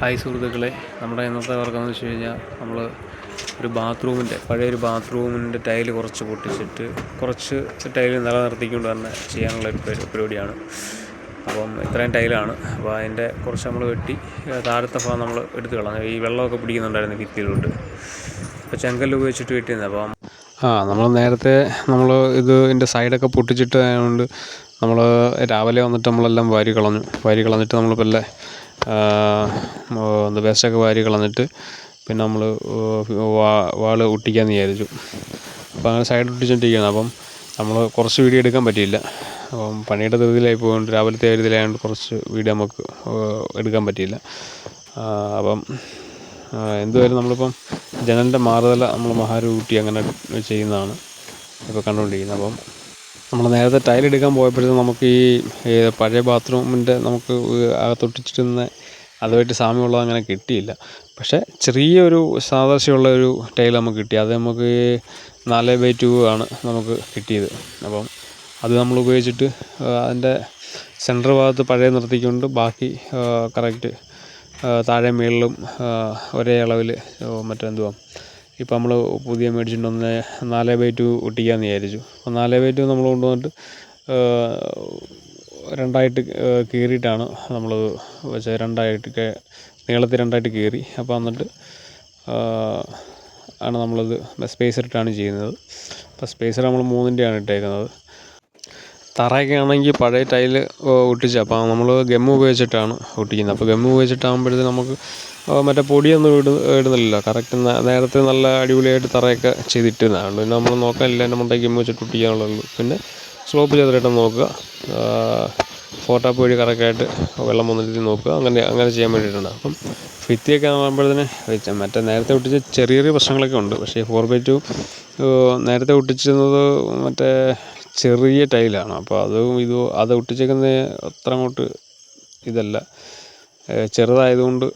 Hi സുഹൃത്തുക്കളെ. നമ്മുടെ ഇന്നത്തെ വർക്കെന്ന് വെച്ച് കഴിഞ്ഞാൽ നമ്മൾ ഒരു ബാത്റൂമിന്റെ പഴയൊരു ബാത്റൂമിന്റെ ടൈൽ കുറച്ച് പൊട്ടിച്ചിട്ട് കുറച്ച് ടൈൽ നിലനിർത്തിക്കൊണ്ട് തന്നെ ചെയ്യാനുള്ള ഒരു പരി- പരിപാടിയാണ്. അപ്പം ഇത്രയും ടൈലാണ്. അപ്പോൾ അതിന്റെ കുറച്ച് നമ്മൾ വെട്ടി താഴത്തെ ഭാഗം നമ്മൾ എടുത്ത് കളഞ്ഞു. ഈ വെള്ളമൊക്കെ പിടിക്കുന്നുണ്ടായിരുന്നു ഭിത്തിയിലോട്ട്. അപ്പോൾ ചെങ്കല്ല് ഉപയോഗിച്ചിട്ട് വെട്ടിയിരുന്നത് അപ്പം ആ നമ്മൾ നേരത്തെ നമ്മൾ ഇത് ഇതിന്റെ സൈഡൊക്കെ പൊട്ടിച്ചിട്ട് ആയതുകൊണ്ട് നമ്മൾ രാവിലെ വന്നിട്ട് നമ്മളെല്ലാം വാരി കളഞ്ഞു. വാരി കളഞ്ഞിട്ട് നമ്മൾ പല്ലേ എന്താ വേസ്റ്റൊക്കെ വാരി കളഞ്ഞിട്ട് പിന്നെ നമ്മൾ വാൾ ഒട്ടിക്കാമെന്ന് വിചാരിച്ചു. അപ്പോൾ അങ്ങനെ സൈഡ് ഒട്ടിച്ചോണ്ടിരിക്കുകയാണ്. അപ്പം നമ്മൾ കുറച്ച് വീഡിയോ എടുക്കാൻ പറ്റിയില്ല. അപ്പം പണിയുടെ ധൃതിയിലായി പോയതുകൊണ്ട് രാവിലത്തെ ഒരു ഇതിലായതുകൊണ്ട് കുറച്ച് വീഡിയോ നമുക്ക് എടുക്കാൻ പറ്റിയില്ല. അപ്പം എന്തുവായാലും നമ്മളിപ്പം ജനലിന്റെ മാറുതല നമ്മൾ മഹാരൂട്ടി അങ്ങനെ ചെയ്യുന്നതാണ്. ഇപ്പോൾ കണ്ടുകൊണ്ടിരിക്കുന്നത് അപ്പം നമ്മൾ നേരത്തെ ടൈൽ എടുക്കാൻ പോയപ്പോഴത്തേക്കും നമുക്ക് ഈ പഴയ ബാത്റൂമിന്റെ നമുക്ക് അകത്തൊട്ടിച്ചിരുന്ന അതുമായിട്ട് സാമ്യമുള്ളത് അങ്ങനെ കിട്ടിയില്ല. പക്ഷേ ചെറിയൊരു സാദൃശ്യമുള്ള ഒരു ടൈൽ നമുക്ക് കിട്ടി. അത് നമുക്ക് നാല് ബൈ ടു ആണ് നമുക്ക് കിട്ടിയത്. അപ്പം അത് നമ്മൾ ഉപയോഗിച്ചിട്ട് അതിന്റെ സെന്റർ ഭാഗത്ത് പഴയ നിർത്തിക്കൊണ്ട് ബാക്കി കറക്റ്റ് താഴെ മുകളിലും ഒരേ അളവിൽ മറ്റെന്തുവാ? ഇപ്പം നമ്മൾ പുതിയ മേടിച്ചിട്ട് വന്ന നാല് ബൈ ടു ഒട്ടിക്കാമെന്ന് വിചാരിച്ചു. അപ്പോൾ നാല് ബൈ ടു നമ്മൾ കൊണ്ടുവന്നിട്ട് രണ്ടായിട്ട് കീറിയിട്ടാണ് നമ്മൾ വെച്ചത്. രണ്ടായിട്ട് നീളത്തിൽ രണ്ടായിട്ട് കീറി. അപ്പോൾ എന്നിട്ട് ആണ് നമ്മളത് സ്പേസർ ഇട്ടാണ് ചെയ്യുന്നത്. അപ്പോൾ സ്പേസർ നമ്മൾ മൂന്നിന്റെയാണ് ഇട്ടേക്കുന്നത്. തറയൊക്കെ ആണെങ്കിൽ പഴയ ടൈൽ ഒട്ടിച്ച്. അപ്പോൾ നമ്മൾ ഗമ്മ ഉപയോഗിച്ചിട്ടാണ് ഒട്ടിക്കുന്നത്. അപ്പോൾ ഗമ്മ ഉപയോഗിച്ചിട്ടാകുമ്പോഴത്തേ നമുക്ക് മറ്റേ പൊടിയൊന്നും ഇട ഇടുന്നില്ലല്ലോ. കറക്റ്റ് നേരത്തെ നല്ല അടിപൊളിയായിട്ട് തറയൊക്കെ ചെയ്തിട്ടുന്നതാണ് പിന്നെ നമ്മൾ നോക്കാനില്ല എന്റെ ഗം വെച്ചിട്ട് ഒട്ടിക്കാനുള്ളൂ പിന്നെ സ്ലോപ്പ് ചെയ്തിട്ട് നോക്കുക. ഫോട്ടാപ്പ് വഴി കറക്റ്റായിട്ട് വെള്ളം വന്നിട്ട് നോക്കുക. അങ്ങനെ അങ്ങനെ ചെയ്യാൻ വേണ്ടിയിട്ടാണ്. അപ്പം ഭിത്തിയൊക്കെ ആകുമ്പോഴത്തേന് മറ്റേ നേരത്തെ ഒട്ടിച്ച ചെറിയ ചെറിയ പ്രശ്നങ്ങളൊക്കെ ഉണ്ട്. പക്ഷേ ഫോർ ബൈ ടു നേരത്തെ ഒട്ടിച്ചിരുന്നത് മറ്റേ ചെറിയ ടൈലാണ്. അപ്പോൾ അതും ഇതും അത് ഒട്ടിച്ചേക്കുന്നത് അത്ര അങ്ങോട്ട് ഇതല്ല. ചെറുതായതുകൊണ്ട്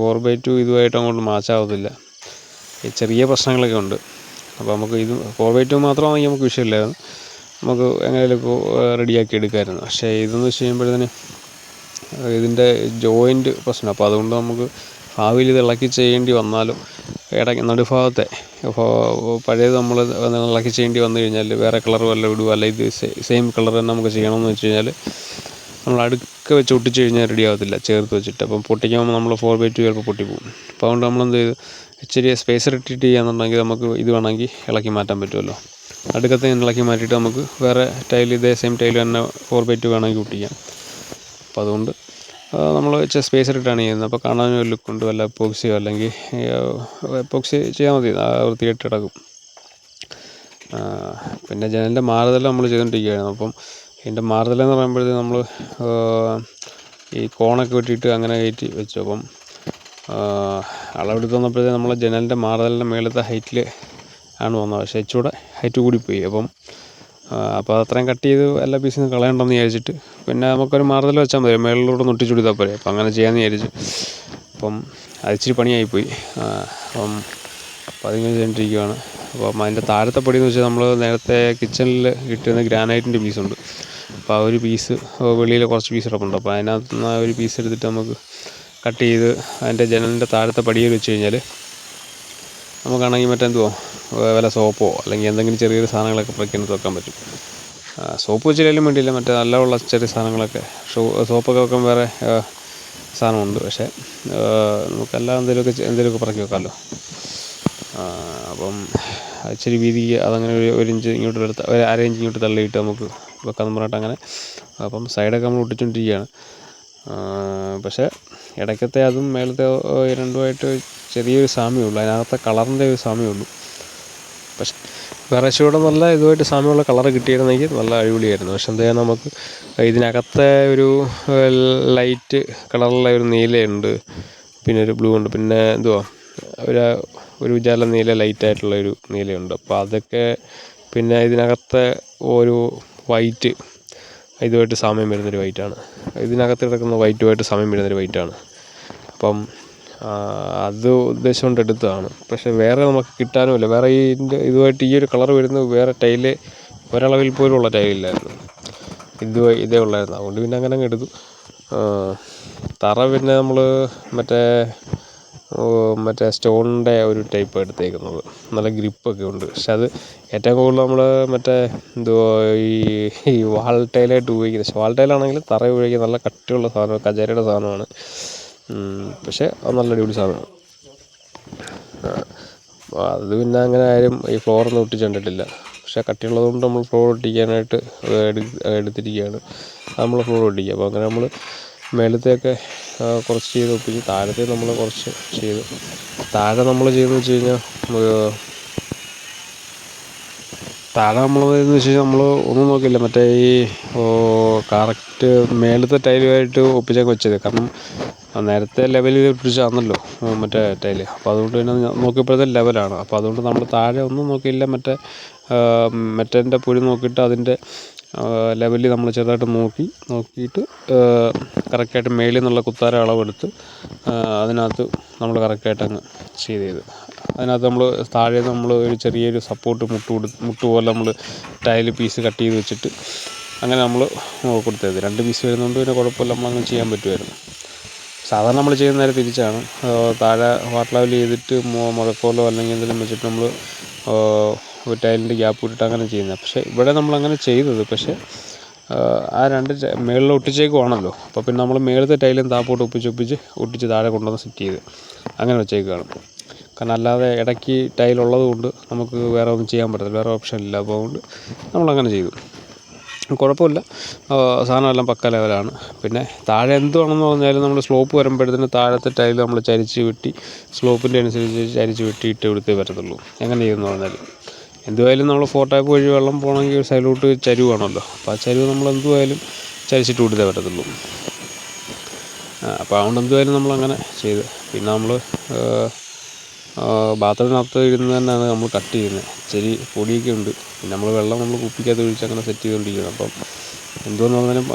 ഫോർ ബൈ ടു ഇതുമായിട്ട് അങ്ങോട്ട് മാച്ച് ആവത്തില്ല. ചെറിയ പ്രശ്നങ്ങളൊക്കെ ഉണ്ട്. അപ്പോൾ നമുക്ക് ഇത് ഫോർ ബൈ ടു മാത്രമാണെങ്കിൽ നമുക്ക് വിഷയമില്ലായിരുന്നു. നമുക്ക് എങ്ങനെയൊക്കെ റെഡിയാക്കി എടുക്കാമായിരുന്നു പക്ഷേ ഇതെന്ന് വെച്ച് കഴിയുമ്പോഴത്തേന് ഇതിന്റെ ജോയിന്റ് പ്രശ്നം. അപ്പോൾ അതുകൊണ്ട് നമുക്ക് ഭാവിയിൽ ഇത് ഇളക്കി ചെയ്യേണ്ടി വന്നാലും ഇടയ്ക്ക് നടുഭാഗത്തെ. അപ്പോൾ പഴയത് നമ്മൾ ഇളക്കി ചെയ്യേണ്ടി വന്നു കഴിഞ്ഞാൽ വേറെ കളർ വല്ലതും ഇടുക അല്ലെങ്കിൽ ഇത് സെയിം കളർ തന്നെ നമുക്ക് ചെയ്യണമെന്ന് വെച്ച് കഴിഞ്ഞാൽ നമ്മൾ അടുക്ക വെച്ച് ഒട്ടിച്ച് കഴിഞ്ഞാൽ റെഡി ആവത്തില്ല ചേർത്ത് വെച്ചിട്ട്. അപ്പം പൊട്ടിക്കുമ്പോൾ നമ്മൾ ഫോർ ബൈ ടു ചിലപ്പോൾ പൊട്ടിപ്പോകും അപ്പോൾ അതുകൊണ്ട് നമ്മൾ എന്ത് ചെയ്തു? ഇച്ചിരി സ്പേസർ ഇട്ടിട്ട് ചെയ്യാന്നുണ്ടെങ്കിൽ നമുക്ക് ഇത് വേണമെങ്കിൽ ഇളക്കി മാറ്റാൻ പറ്റുമല്ലോ അടുക്കത്തെ ഇളക്കി മാറ്റിയിട്ട് നമുക്ക് വേറെ ടൈൽ ഇതേ സെയിം ടൈൽ തന്നെ ഫോർ ബൈ ടു വേണമെങ്കിൽ ഒട്ടിക്കാം. അപ്പോൾ അതുകൊണ്ട് നമ്മൾ ചെസ് സ്പേസർ ഇട്ടാണ് ചെയ്യുന്നത്. അപ്പോൾ കാണാനും ഒരു ലുക്കുണ്ട് വല്ല എപ്പോക്സിയോ അല്ലെങ്കിൽ പോക്സി ചെയ്യാൻ മതി. വൃത്തിയായിട്ട് കിടക്കും. പിന്നെ ജനലിന്റെ മാറുതല നമ്മൾ ചെയ്തുകൊണ്ടിരിക്കുകയായിരുന്നു അപ്പം ഇതിന്റെ മാറുതല എന്ന് പറയുമ്പോഴത്തേക്ക് നമ്മൾ ഈ കോണൊക്കെ വെട്ടിയിട്ട് അങ്ങനെ കയറ്റി വെച്ചു. അപ്പം അളവെടുത്ത് വന്നപ്പോഴത്തേക്ക് നമ്മൾ ജനലിന്റെ മാറുതലിന്റെ മേളത്തെ ഹൈറ്റിൽ ആണ് വന്നത്. പക്ഷേ ഇച്ചിരൂടെ ഹൈറ്റ് കൂടിപ്പോയി. അപ്പം അപ്പോൾ അത്രയും കട്ട് ചെയ്ത് എല്ലാ പീസും കളയണ്ടെന്ന് വിചാരിച്ചിട്ട്. പിന്നെ നമുക്കൊരു മാറുതൽ വെച്ചാൽ മതി. മേളിലൂടെ നൊട്ടിച്ചു കൊടുത്താൽ പോരെ. അപ്പം അങ്ങനെ ചെയ്യാമെന്ന് വിചാരിച്ചു. അപ്പം അത് ഇച്ചിരി പണിയായിപ്പോയി. അപ്പം അപ്പം അതിങ്ങനെ ചെയ്തുകൊണ്ടിരിക്കുകയാണ് അപ്പം അതിന്റെ താഴത്തെ പടി എന്ന് വെച്ചാൽ നമ്മൾ നേരത്തെ കിച്ചണിൽ കിട്ടുന്ന ഗ്രാനൈറ്റിന്റെ പീസുണ്ട് അപ്പോൾ ആ ഒരു പീസ് വെളിയിൽ കുറച്ച് പീസ് കിടപ്പുണ്ട്. അപ്പോൾ അതിനകത്ത് നിന്ന് ആ ഒരു പീസ് എടുത്തിട്ട് നമുക്ക് കട്ട് ചെയ്ത് അതിന്റെ ജനലിന്റെ താഴത്തെ പടിയിൽ വെച്ച് കഴിഞ്ഞാൽ നമുക്കാണെങ്കിൽ മറ്റെന്തുവോ? വല്ല സോപ്പോ അല്ലെങ്കിൽ എന്തെങ്കിലും ചെറിയൊരു സാധനങ്ങളൊക്കെ പ്രക്കിനകത്ത് വെക്കാൻ പറ്റും. സോപ്പ് വെച്ചില്ലെങ്കിലും വേണ്ടിയില്ല. മറ്റേ നല്ല ഉള്ള ചെറിയ സാധനങ്ങളൊക്കെ. ഷോ സോപ്പൊക്കെ വെക്കാൻ വേറെ സാധനമുണ്ട്. പക്ഷേ നമുക്കെല്ലാം എന്തെങ്കിലുമൊക്കെ എന്തെങ്കിലുമൊക്കെ പറക്കി വെക്കാമല്ലോ അപ്പം ഇച്ചിരി വീതിക്ക് അതങ്ങനെ ഒരു ഒരു ഇഞ്ച് ഇങ്ങോട്ട് എടുത്ത് ഒരു അര ഇഞ്ച് ഇങ്ങോട്ട് തള്ളിയിട്ട് നമുക്ക് വെക്കാമെന്ന് പറഞ്ഞിട്ട് അങ്ങനെ അപ്പം സൈഡൊക്കെ നമ്മൾ ഒട്ടിച്ചുകൊണ്ടിരിക്കുകയാണ് പക്ഷേ ഇടയ്ക്കത്തെ അതും മേലത്തെ രണ്ടുമായിട്ട് ചെറിയൊരു സാമ്യമുള്ളൂ അതിനകത്തെ കളറിന്റെ ഒരു സാമ്യമുള്ളൂ പക്ഷെ വേറെ ചൂടെ നല്ല ഇതുമായിട്ട് സാമ്യമുള്ള കളർ കിട്ടിയിരുന്നെങ്കിൽ നല്ല അടിപൊളിയായിരുന്നു. പക്ഷെ എന്താ നമുക്ക് ഇതിനകത്തെ ഒരു ലൈറ്റ് കളറുള്ള ഒരു നീലയുണ്ട് പിന്നെ ഒരു ബ്ലൂ ഉണ്ട്. പിന്നെ എന്തുവാ ഒരു ഒരു ഉജാല നീല ലൈറ്റായിട്ടുള്ള ഒരു നീലയുണ്ട്. അപ്പോൾ അതൊക്കെ പിന്നെ ഇതിനകത്തെ ഒരു വൈറ്റ് ഇതുമായിട്ട് സാമ്യം വരുന്നൊരു വൈറ്റാണ് ഇതിനകത്ത് കിടക്കുന്ന വൈറ്റുമായിട്ട് സാമ്യം വരുന്നൊരു വൈറ്റാണ് അപ്പം അത് ഉദ്ദേശം കൊണ്ട് എടുത്തതാണ്. പക്ഷേ വേറെ നമുക്ക് കിട്ടാനുമില്ല. വേറെ ഈ ഇതുമായിട്ട് ഈ ഒരു കളർ വരുന്നത് വേറെ ടൈൽ ഒരളവിൽ പോലും ഉള്ള ടൈലില്ലായിരുന്നു ഇത് ഇതേ ഉള്ളായിരുന്നു. അതുകൊണ്ട് പിന്നെ അങ്ങനെ അങ്ങ് എടുത്തു. തറ പിന്നെ നമ്മൾ മറ്റേ മറ്റേ സ്റ്റോണിന്റെ ഒരു ടൈപ്പ് എടുത്തേക്കുന്നത്. നല്ല ഗ്രിപ്പൊക്കെ ഉണ്ട്. പക്ഷെ അത് ഏറ്റവും കൂടുതൽ നമ്മൾ മറ്റേ എന്തുവാ ഈ ഈ വാൾ ഉപയോഗിക്കുന്നത്. പക്ഷെ വാൾ തറ ഉപയോഗിക്കുന്ന നല്ല കട്ടിയുള്ള സാധനം കജേരയുടെ സാധനമാണ്. പക്ഷേ അത് നല്ല അടിപൊളി സാധനമാണ്. അത് പിന്നെ അങ്ങനെ ആരും ഈ ഫ്ലോറൊന്നും ഒട്ടിച്ച് കണ്ടിട്ടില്ല. പക്ഷേ കട്ടിയുള്ളത് കൊണ്ട് നമ്മൾ ഫ്ലോർ ഒട്ടിക്കാനായിട്ട് എടുത്തിരിക്കുകയാണ്. നമ്മൾ ഫ്ലോർ ഒട്ടിക്കുക. അപ്പോൾ അങ്ങനെ നമ്മൾ മേളത്തെയൊക്കെ കുറച്ച് ചെയ്ത്. ഒപ്പിച്ച് താഴത്തെ നമ്മൾ കുറച്ച് ചെയ്തു. താഴെ നമ്മൾ ചെയ്തെന്ന് വെച്ച് കഴിഞ്ഞാൽ താഴെ നമ്മൾ എന്ന് വെച്ച് കഴിഞ്ഞാൽ നമ്മൾ ഒന്നും നോക്കില്ല മറ്റേ ഈ കറക്റ്റ് മേലത്തെ ടൈലുമായിട്ട് ഒപ്പിച്ചൊക്കെ വെച്ചത്. കാരണം നേരത്തെ ലെവലിൽ ഒട്ടിച്ചാണല്ലോ മറ്റേ ടൈൽ അപ്പോൾ അതുകൊണ്ട് തന്നെ നോക്കിയപ്പോഴത്തെ ലെവലാണ് അപ്പോൾ അതുകൊണ്ട് നമ്മൾ താഴെ ഒന്നും നോക്കിയില്ല മറ്റേ മെറ്റലിന്റെ പുഴി നോക്കിയിട്ട് അതിന്റെ ലെവലിൽ നമ്മൾ ചെറുതായിട്ട് നോക്കി നോക്കിയിട്ട് കറക്റ്റായിട്ട് മേളിൽ നിന്നുള്ള കുത്താര അളവെടുത്ത് അതിനകത്ത് നമ്മൾ കറക്റ്റായിട്ട് അങ്ങ് ചെയ്ത് ചെയ്ത്. അതിനകത്ത് നമ്മൾ താഴെ നമ്മൾ ഒരു ചെറിയൊരു സപ്പോർട്ട് മുട്ട് കൊടു മുട്ട് പോലെ നമ്മൾ ടൈൽ പീസ് കട്ട് ചെയ്ത് വെച്ചിട്ട് അങ്ങനെ നമ്മൾ കൊടുത്തത്. രണ്ട് പീസ് വരുന്നതുകൊണ്ട് പിന്നെ കുഴപ്പമില്ല നമ്മളങ്ങനെ ചെയ്യാൻ പറ്റുമായിരുന്നു. സാധാരണ നമ്മൾ ചെയ്യുന്ന നേരെ തിരിച്ചാണ്. താഴെ വാട്ടർ ലെവൽ ചെയ്തിട്ട് മുഴക്കോലോ അല്ലെങ്കിൽ എന്തെങ്കിലും വെച്ചിട്ട് നമ്മൾ ഒരു ടൈലിന്റെ ഗ്യാപ്പ് ഇട്ടിട്ട് അങ്ങനെ ചെയ്യുന്നത് പക്ഷേ ഇവിടെ നമ്മൾ അങ്ങനെ ചെയ്തത്. പക്ഷേ ആ രണ്ട് മേളിൽ ഒട്ടിച്ചേക്കുവാണല്ലോ അപ്പോൾ പിന്നെ നമ്മൾ മേളത്തെ ടൈലും താപ്പോട്ട് ഒപ്പിച്ച് ഒപ്പിച്ച് ഒട്ടിച്ച് താഴെ കൊണ്ടുവന്ന് സെറ്റ് ചെയ്ത് അങ്ങനെ വെച്ചേക്കുകയാണ് കാരണം അല്ലാതെ ഇടയ്ക്ക് ടൈലുള്ളത് കൊണ്ട് നമുക്ക് വേറെ ഒന്നും ചെയ്യാൻ പറ്റത്തില്ല. വേറെ ഓപ്ഷൻ ഇല്ല. അപ്പോൾ അതുകൊണ്ട് നമ്മളങ്ങനെ ചെയ്തു. കുഴപ്പമില്ല. സാധനമെല്ലാം പക്ക ലെവലാണ്. പിന്നെ താഴെ എന്തുവാണെന്ന് പറഞ്ഞാലും നമ്മൾ സ്ലോപ്പ് വരുമ്പോഴത്തേന് താഴത്തെ ടൈൽ നമ്മൾ ചരിച്ച് വെട്ടി സ്ലോപ്പിന്റെ അനുസരിച്ച് ചരിച്ച് വെട്ടിയിട്ട് എടുത്തേ പറ്റത്തുള്ളൂ എങ്ങനെ ചെയ്യുമെന്ന് പറഞ്ഞാൽ എന്തുവായാലും നമ്മൾ ഫോർ ടാപ്പ് വഴി വെള്ളം പോകണമെങ്കിൽ സൈഡിലോട്ട് ചരിവാണല്ലോ. അപ്പോൾ ആ ചരിവ് നമ്മൾ എന്തുവായാലും ചരിച്ചിട്ട് കൊടുത്തേ പറ്റത്തുള്ളൂ അപ്പോൾ അതുകൊണ്ട് എന്തുവായാലും നമ്മൾ അങ്ങനെ ചെയ്ത്. പിന്നെ നമ്മൾ ബാത്റൂമിനകത്ത് ഇരുന്ന് തന്നെയാണ് നമ്മൾ കട്ട് ചെയ്യുന്നത്. ചെറിയ പൊടിയൊക്കെ ഉണ്ട്. പിന്നെ നമ്മൾ വെള്ളം നമ്മൾ കുപ്പിക്കകത്ത് ഒഴിച്ച് അങ്ങനെ സെറ്റ് ചെയ്തുകൊണ്ടിരിക്കുകയാണ് അപ്പം എന്തുവെന്ന് പറഞ്ഞാലും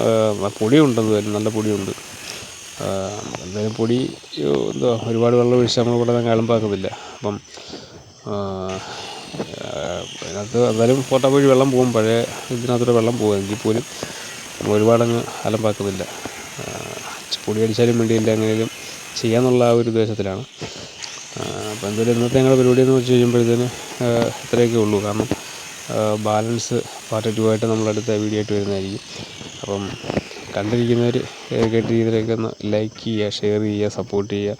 പൊടിയുണ്ട് എന്തായാലും നല്ല പൊടിയുണ്ട്. എന്തായാലും പൊടി എന്തുവാ ഒരുപാട് വെള്ളം ഒഴിച്ച് നമ്മൾ ഇവിടെ അലമ്പാക്കുന്നില്ല അപ്പം അതിനകത്ത് എന്തായാലും ഫോട്ടോ വഴി വെള്ളം പോകും. പഴയ ഇതിനകത്തൂടെ വെള്ളം പോകും. എങ്കിൽ പോലും ഒരുപാടങ്ങ് അലമ്പാക്കുന്നില്ല പൊടി അടിച്ചാലും വേണ്ടിയില്ല. എങ്ങനെയും ചെയ്യാമെന്നുള്ള ആ ഒരു ഉദ്ദേശത്തിലാണ്. അപ്പോൾ എന്തായാലും ഇന്നത്തെ ഞങ്ങളുടെ പരിപാടി എന്ന് വെച്ച് കഴിയുമ്പോഴത്തേന് ഇത്രയൊക്കെ ഉള്ളൂ. കാരണം ബാലൻസ് പാർട്ട് ടു ആയിട്ട് നമ്മൾ അടുത്ത വീഡിയോ ആയിട്ട് വരുന്നതായിരിക്കും. അപ്പം കണ്ടിരിക്കുന്നവർ കേട്ട രീതിയിലൊക്കെ ഒന്ന് ലൈക്ക് ചെയ്യുക ഷെയർ ചെയ്യുക സപ്പോർട്ട് ചെയ്യുക.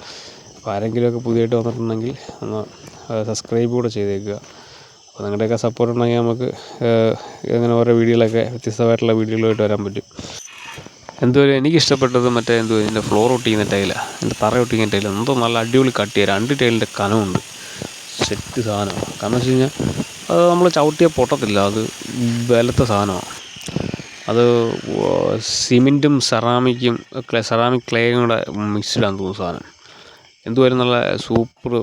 അപ്പോൾ ആരെങ്കിലുമൊക്കെ പുതിയതായിട്ട് വന്നിട്ടുണ്ടെങ്കിൽ ഒന്ന് സബ്സ്ക്രൈബ് കൂടെ ചെയ്തേക്കുക. അപ്പോൾ നിങ്ങളുടെയൊക്കെ സപ്പോർട്ട് ഉണ്ടെങ്കിൽ നമുക്ക് ഇങ്ങനെ ഓരോ വീഡിയോകളൊക്കെ വ്യത്യസ്തമായിട്ടുള്ള വീഡിയോകളുമായിട്ട് വരാൻ പറ്റും. എന്തുവരും എനിക്ക് ഇഷ്ടപ്പെട്ടത് മറ്റേ എന്തോ ഇതിന്റെ ഫ്ലോർ ഒട്ടിക്കുന്ന ടൈലാണ് എന്റെ തറ ഒട്ടിക്കുന്ന ടൈല എന്തോ നല്ല അടിപൊളി കട്ടിയാണ് രണ്ട് ടൈലിന്റെ കനമുണ്ട് സെറ്റ് സാധനമാണ്. കാരണം വെച്ച് കഴിഞ്ഞാൽ അത് നമ്മൾ ചവിട്ടിയാൽ പൊട്ടത്തില്ല. അത് ബലത്തെ സാധനമാണ്. അത് സിമെന്റും സെറാമിക്കും സെറാമിക് ക്ലേയും കൂടെ മിക്സ്ഡാന്ന് തോന്നുന്നു സാധനം. എന്തുവായാലും നല്ല സൂപ്പർ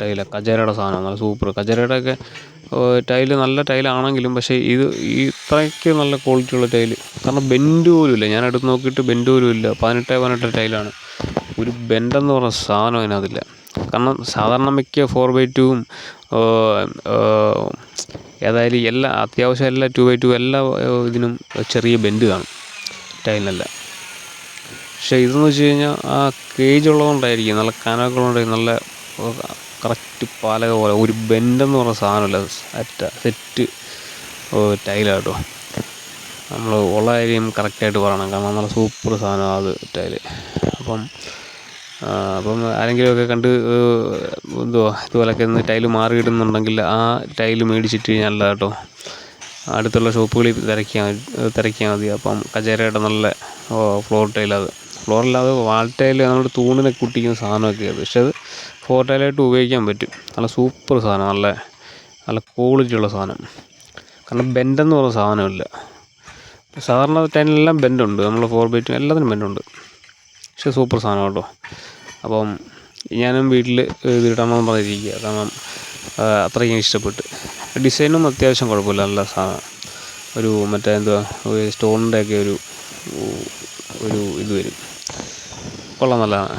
ടൈലാണ് കജേരയുടെ സാധനം നല്ല സൂപ്പർ. കജേരയുടെ ഒക്കെ ടൈൽ നല്ല ടൈലാണെങ്കിലും പക്ഷേ ഇത് ഇത്രയ്ക്ക് നല്ല ക്വാളിറ്റിയുള്ള ടൈൽ. കാരണം ബെൻഡ് പോലും ഇല്ല. ഞാൻ എടുത്ത് നോക്കിയിട്ട് ബെൻഡ് പോലും ഇല്ല. പതിനെട്ട് പതിനെട്ട് ടൈലാണ്. ഒരു ബെൻഡെന്ന് പറഞ്ഞ സാധനം അതിനകത്തില്ല. കാരണം സാധാരണ മിക്ക ഫോർ ബൈ ടുവും ഏതായാലും എല്ലാ അത്യാവശ്യം എല്ലാ ടു ബൈ ടു എല്ലാ ഇതിനും ചെറിയ ബെൻഡ് കാണും ടൈലിനല്ല പക്ഷേ ഇതെന്ന് വെച്ച് കഴിഞ്ഞാൽ ആ കേജ് ഉള്ളതുകൊണ്ടായിരിക്കും നല്ല കനമൊക്കെ ഉള്ളതുകൊണ്ട് നല്ല കറക്റ്റ് പാലക പോലെ ഒരു ബെൻഡെന്ന് പറഞ്ഞ സാധനമില്ല അറ്റ സെറ്റ് ടൈലാണ് കേട്ടോ. നമ്മൾ ഉള്ള കാര്യം കറക്റ്റായിട്ട് പറയണം കാരണം നല്ല സൂപ്പർ സാധനമാണ് അത് ടൈൽ അപ്പം അപ്പം ആരെങ്കിലുമൊക്കെ കണ്ട് എന്തുവാ ഇതുപോലൊക്കെ ഒന്ന് ടൈൽ മാറിയിടുന്നുണ്ടെങ്കിൽ ആ ടൈൽ മേടിച്ചിട്ട് കഴിഞ്ഞാൽ നല്ലതാണ് കേട്ടോ. അടുത്തുള്ള ഷോപ്പുകളിൽ തിരക്കിയാൽ തിരക്കിയാൽ മതി. അപ്പം കജേരയുടെ നല്ല ഫ്ലോർ ടൈലത് ഫ്ലോറില്ലാതെ വാൾ ടൈൽ നമ്മുടെ തൂണിനൊക്കെ ഒട്ടിക്കുന്ന സാധനമൊക്കെ അത്. പക്ഷേ അത് ഫ്ലോർ ടൈലായിട്ട് ഉപയോഗിക്കാൻ പറ്റും. നല്ല സൂപ്പർ സാധനം നല്ല നല്ല ക്വാളിറ്റി ഉള്ള സാധനം. കാരണം ബെൻഡെന്ന് പറഞ്ഞ സാധനമില്ല. സാധാരണ ടൈലിനെല്ലാം ബെൻഡുണ്ട് നമ്മൾ ഫോർ ബൈറ്റും എല്ലാത്തിനും ബെൻഡുണ്ട് പക്ഷേ സൂപ്പർ സാധനം കേട്ടോ. അപ്പം ഞാനും വീട്ടിൽ ഇത് ഇടണമെന്ന് പറഞ്ഞിരിക്കുക. കാരണം അത്രയ്ക്കും ഇഷ്ടപ്പെട്ട്. ഡിസൈനും അത്യാവശ്യം കുഴപ്പമില്ല. നല്ല സാധനം ഒരു മറ്റേ എന്തുവാ സ്റ്റോണിന്റെ ഒക്കെ ഒരു ഒരു ഇത് വരും. കൊള്ളാം നല്ലതാണ്.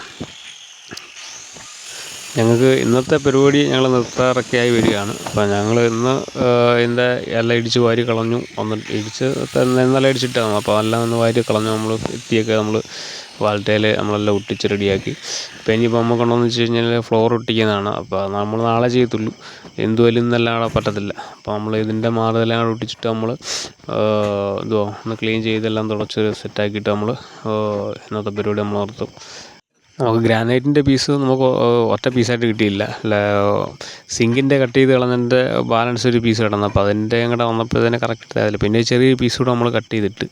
ഞങ്ങൾക്ക് ഇന്നത്തെ പരിപാടി ഞങ്ങൾ നിർത്താറൊക്കെയായി വരികയാണ്. അപ്പോൾ ഞങ്ങൾ ഇന്ന് ഇതിന്റെ എല്ലാം ഇടിച്ച് വാരി കളഞ്ഞു. ഒന്ന് ഇടിച്ച് ഇന്നലെ ഇടിച്ചിട്ടാണ്. അപ്പോൾ എല്ലാം ഒന്ന് വാരി കളഞ്ഞു നമ്മൾ എത്തിയൊക്കെ നമ്മൾ വാൾട്ടയിൽ നമ്മളെല്ലാം ഒട്ടിച്ച് റെഡിയാക്കി. ഇപ്പോൾ ഇനിയിപ്പോൾ നമുക്കുണ്ടോയെന്ന് വെച്ച് കഴിഞ്ഞാൽ ഫ്ലോർ ഒട്ടിക്കുന്നതാണ്. അപ്പോൾ നമ്മൾ നാളെ ചെയ്യത്തുള്ളൂ. എന്തുവരും ഇന്നെല്ലാം അവിടെ പറ്റത്തില്ല. അപ്പോൾ നമ്മൾ ഇതിന്റെ മാറുതെല്ലാം കൂടെ ഒട്ടിച്ചിട്ട് നമ്മൾ എന്തുവാ ഒന്ന് ക്ലീൻ ചെയ്തെല്ലാം തുടച്ച് സെറ്റാക്കിയിട്ട് നമ്മൾ ഇന്നത്തെ പരിപാടി നമ്മൾ നിർത്തും. നമുക്ക് ഗ്രാനൈറ്റിന്റെ പീസ് നമുക്ക് ഒറ്റ പീസായിട്ട് കിട്ടിയില്ല. സിങ്കിന്റെ കട്ട് ചെയ്ത് കളഞ്ഞതിന്റെ ബാലൻസ് ഒരു പീസ് കിടന്നു അപ്പോൾ അതിന്റെ കൂടെ തന്നെ കറക്റ്റ് ആയില്ല പിന്നെ ചെറിയ പീസ് കൂടെ നമ്മൾ കട്ട് ചെയ്തിട്ട്.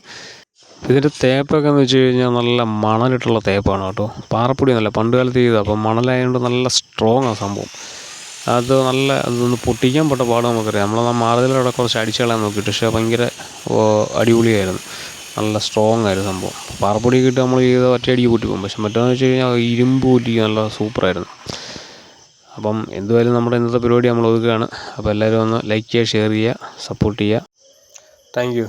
ഇതിന്റെ തേപ്പൊക്കെ എന്ന് വെച്ച് കഴിഞ്ഞാൽ നല്ല മണലിട്ടുള്ള തേപ്പാണ് കേട്ടോ. പാറപ്പൊടി നല്ല പണ്ട് കാലത്ത് ചെയ്തത്. അപ്പം മണലായതുകൊണ്ട് നല്ല സ്ട്രോങ് ആണ് സംഭവം. അത് നല്ല അതൊന്ന് പൊട്ടിക്കാൻ പെട്ട പാട് നമുക്കറിയാം. നമ്മൾ ആ മാറുതലവിടെ കുറച്ച് അടിച്ച് കളയാൻ നോക്കിയിട്ട് പക്ഷേ ഭയങ്കര അടിപൊളിയായിരുന്നു. നല്ല സ്ട്രോങ് ആയിരുന്നു സംഭവം. പാറപ്പൊടി ഇട്ട് നമ്മൾ ചെയ്ത ഒറ്റയടിക്ക് പൊട്ടിപ്പോകും പക്ഷെ മറ്റേന്ന് വെച്ച് കഴിഞ്ഞാൽ ഇരുമ്പ് പൊട്ടിക്കുക നല്ല സൂപ്പറായിരുന്നു അപ്പം എന്തുവായാലും നമ്മുടെ ഇന്നത്തെ പരിപാടി നമ്മൾ ഒതുക്കുകയാണ്. അപ്പോൾ എല്ലാവരും ഒന്ന് ലൈക്ക് ചെയ്യുക ഷെയർ ചെയ്യുക സപ്പോർട്ട് ചെയ്യുക. താങ്ക്